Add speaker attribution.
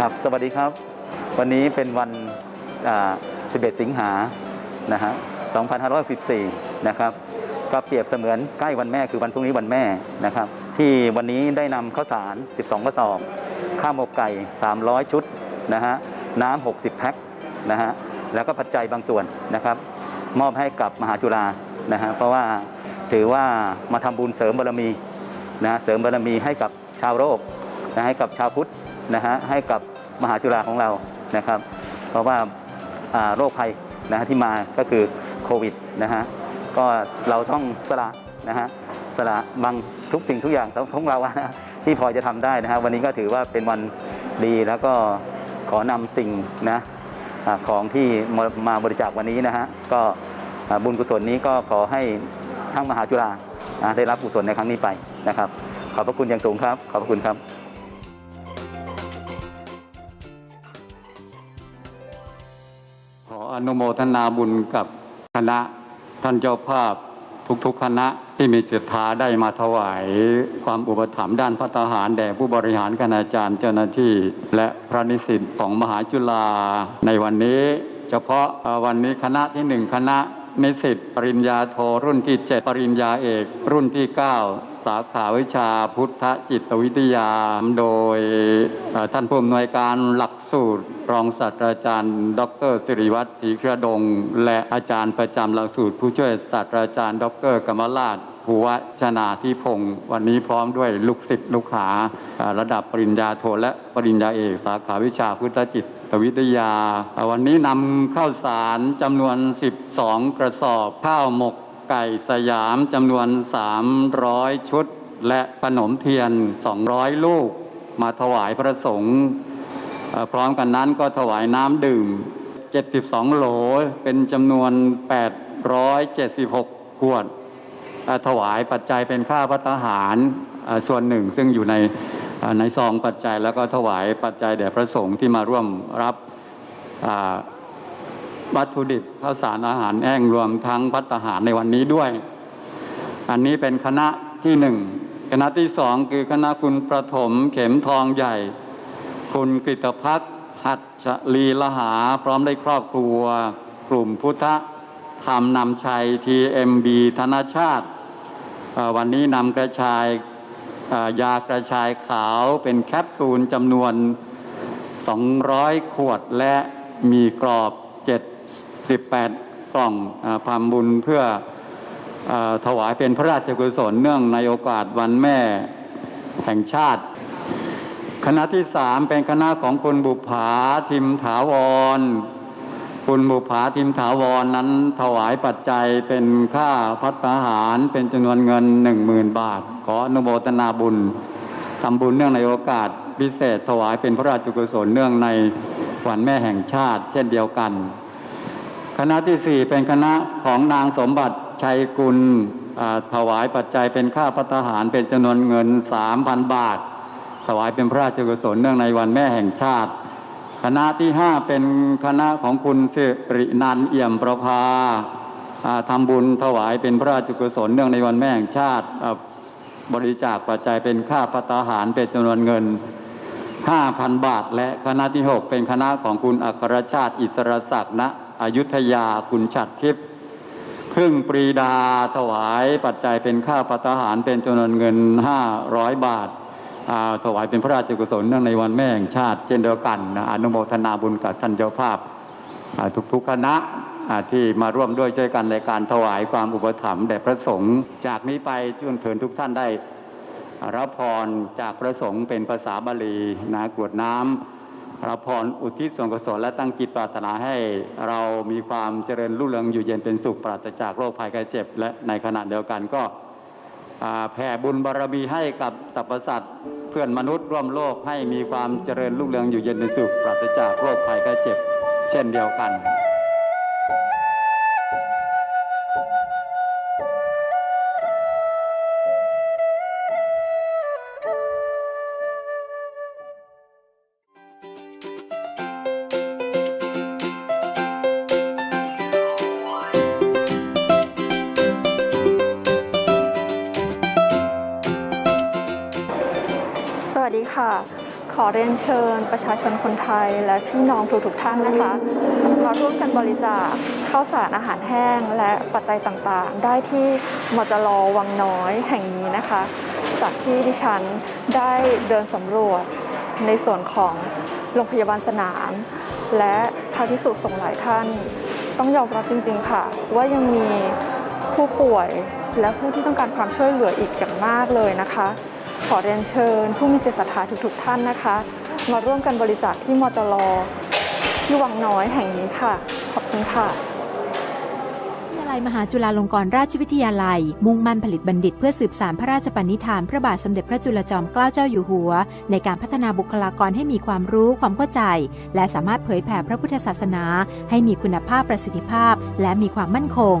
Speaker 1: ครับ สวัสดีครับ วันนี้เป็นวัน11 สิงหานะฮะ2514 นะครับก็เปรียบเสมือนใกล้วันแม่คือวันพรุ่งนี้วันแม่นะครับ ที่วันนี้ได้นำข้าวสาร 12 กระสอบ ข้าวหมกไก่ 300 ชุดนะฮะน้ำ 60 แพ็คนะฮะแล้วก็ปัจจัยบางส่วนนะครับ มอบให้กับมหาจุฬานะฮะเพราะว่าถือว่ามาทำบุญเสริมบารมีนะเสริมบารมีให้กับชาวโลกนะให้กับชาวพุทธนะฮะให้กับ มหาจุฬาของเรานะครับ เพราะว่าาโรคภัยนะฮะที่มาก็คือโควิดนะฮะก็เราต้องสละนะฮะสละบางทุกสิ่งทุกอย่างของเราอะนะที่พอจะทำได้นะฮะวันนี้ก็ถือว่าเป็นวันดีแล้วก็ขอนำสิ่งนะอของที่มามาบริจาควันนี้นะฮะก็บุญกุศลนี้ก็ขอให้ทั้งมหาจุฬาอ่าได้รับกุศลในครั้งนี้ไปนะครับ ขอบพระคุณอย่างสูงครับ ขอบพระคุณครับ
Speaker 2: อนุโมทนาบุญกับคณะท่านเจ้าภาพทุกๆคณะที่มีจิตทธาได้มาถวายความอุปถัมภ์ด้านพัฒหารแด่ผู้บริหารคณาจารย์เจ้าหน้าที่ และพระนิสิตของมหาจุฬาในวันนี้ เฉพาะวันนี้คณะที่หนึ่งคณะ นิสิตปริญญาโทรุ่นที่ 7 ปริญญาเอก รุ่นที่ 9 สาขาวิชาพุทธจิตวิทยา โดยท่านผู้อำนวยการหลักสูตร รองศาสตราจารย์ ดรสิริวัตรศรีกระดง และอาจารย์ประจำหลักสูตร ผู้ช่วยศาสตราจารย์ ดรกมลาศ ภูวชนาทิพงศ์วันนี้พร้อมด้วยลูกศิษย์ลูกหาระดับปริญญาโทและปริญญาเอกสาขาวิชาพุทธจิตวิทยา วันนี้นำข้าวสารจำนวน 12 กระสอบข้าวหมกไก่สยามจำนวน 300 ชุด และขนมเทียน 200 ลูก มาถวายพระสงฆ์พร้อมกันนั้นก็ถวายน้ำดื่ม 72 โหลเป็นจำนวน 876 ขวด ถวายปัจจัยเป็นค่าพัฒหารส่วนหนึ่ง ซึ่งอยู่ในในซองปัจจัยแล้วก็ถวายปัจจัยแด่พระสงฆ์ที่มาร่วมรับวัตถุดิบข้าวสารอาหารแห้งรวมทั้งพัฒหารในวันนี้ด้วย อันนี้เป็นคณะที่หนึ่งคณะที่สองคือคณะคุณประถมเข็มทองใหญ่ คุณกฤตพักหัตถลีละหาพร้อมได้ครอบครัว กลุ่มพุทธธรรมนำชัย TMB ธนชาติ วันนี้นำกระชายยากระชายขาวเป็นแคปซูลจำนวน 200 ขวดและมีกรอบ 78 กล่องอพามบุญเพื่อออถวายเป็นพระราชกุศลเนื่องในโอกาสวันแม่แห่งชาติ คณะที่สามเป็นคณะของคุณบุภาทิมถาวร คุณบุภาทิมถาวรนั้นถวายปัจจัยเป็นค่าพัฒหารเป็นจำนวนเงิน10,000บาท ขออนุโมทนาบุญทำบุญเนื่องในโอกาสพิเศษ ถวายเป็นพระราชกุศลเนื่องในวันแม่แห่งชาติ เช่นเดียวกัน คณะที่สี่เป็นคณะของนางสมบัติชัยกุลถวายปัจจัยเป็นค่าพัฒหารเป็นจำนวนเงิน3,000บาท ถวายเป็นพระราชกุศลเนื่องในวันแม่แห่งชาติ คณะที่ห้าเป็นคณะของคุณสิรินันเอี่ยมประภาทำบุญถวายเป็นพระราชกุศลเนื่องในวันแม่แห่งชาติบริจาคปัจจัยเป็นค่าพัฒหารเป็นจำนวนเงิน 5,000 บาท และคณะที่ 6 เป็นคณะของคุณอัครชาติอิสรศักดิ์ณอยุธยาคุณฉัดทิพย์พึ่งปรีดาถวายปัจจัยเป็นค่าปัตาหารเป็นจำนวนเงิน 500 บาทอ่า ถวายเป็นพระราชกุศลเนื่องในวันแม่แห่งชาติ เช่นเดียวกันอนุโมทนาบุญกับท่านเจ้าภาพทุกๆคณะที่มาร่วมด้วยช่วยกันในการถวายความอุปถัมภ์แด่พระสงฆ์จากนี้ไปเชิญเชิญทุกท่านได้รับพรจากพระสงฆ์เป็นภาษาบาลีนะกรวดน้ำรับพรอุทิศส่วนกุศลและตั้งจิตปรารถนาให้เรามีความเจริญรุ่งเรืองอยู่เย็นเป็นสุขปราศจากโรคภัยไข้เจ็บ และในขณะเดียวกันก็แผ่บุญบารมีให้กับสรรพสัตว์ เพื่อนมนุษย์ร่วมโลกให้มีความเจริญรุ่งเรืองอยู่เย็นเป็นสุขปราศจากโรคภัยไข้เจ็บ เช่นเดียวกัน
Speaker 3: สวัสดีค่ะ ขอเรียนเชิญประชาชนคนไทยและพี่น้องทุกๆท่านนะคะ มาร่วมกันบริจาคข้าวสารอาหารแห้งและปัจจัยต่างๆ ได้ที่มจรวังน้อยแห่งนี้นะคะ จากที่ดิฉันได้เดินสำรวจในส่วนของโรงพยาบาลสนาม และพระพิสุสงฆ์หลายท่าน ต้องยอมรับจริง ๆ ค่ะ ว่ายังมีผู้ป่วยและผู้ที่ต้องการความช่วยเหลืออีกอย่างมากเลยนะคะ ขอเรียนเชิญ ผู้มีจิตศรัทธาทุกๆท่านนะคะ มาร่วมกันบริจาคที่มจรที่วังน้อยแห่งนี้ค่ะ ขอบคุณค่ะ
Speaker 4: วิทยาลัยมหาจุฬาลงกรณราชวิทยาลัย มุ่งมั่นผลิตบัณฑิตเพื่อสืบสานพระราชปณิธาน พระบาทสมเด็จพระจุลจอมเกล้าเจ้าอยู่หัว ในการพัฒนาบุคลากรให้มีความรู้ความเข้าใจ และสามารถเผยแผ่พระพุทธศาสนา ให้มีคุณภาพประสิทธิภาพ และมีความมั่นคง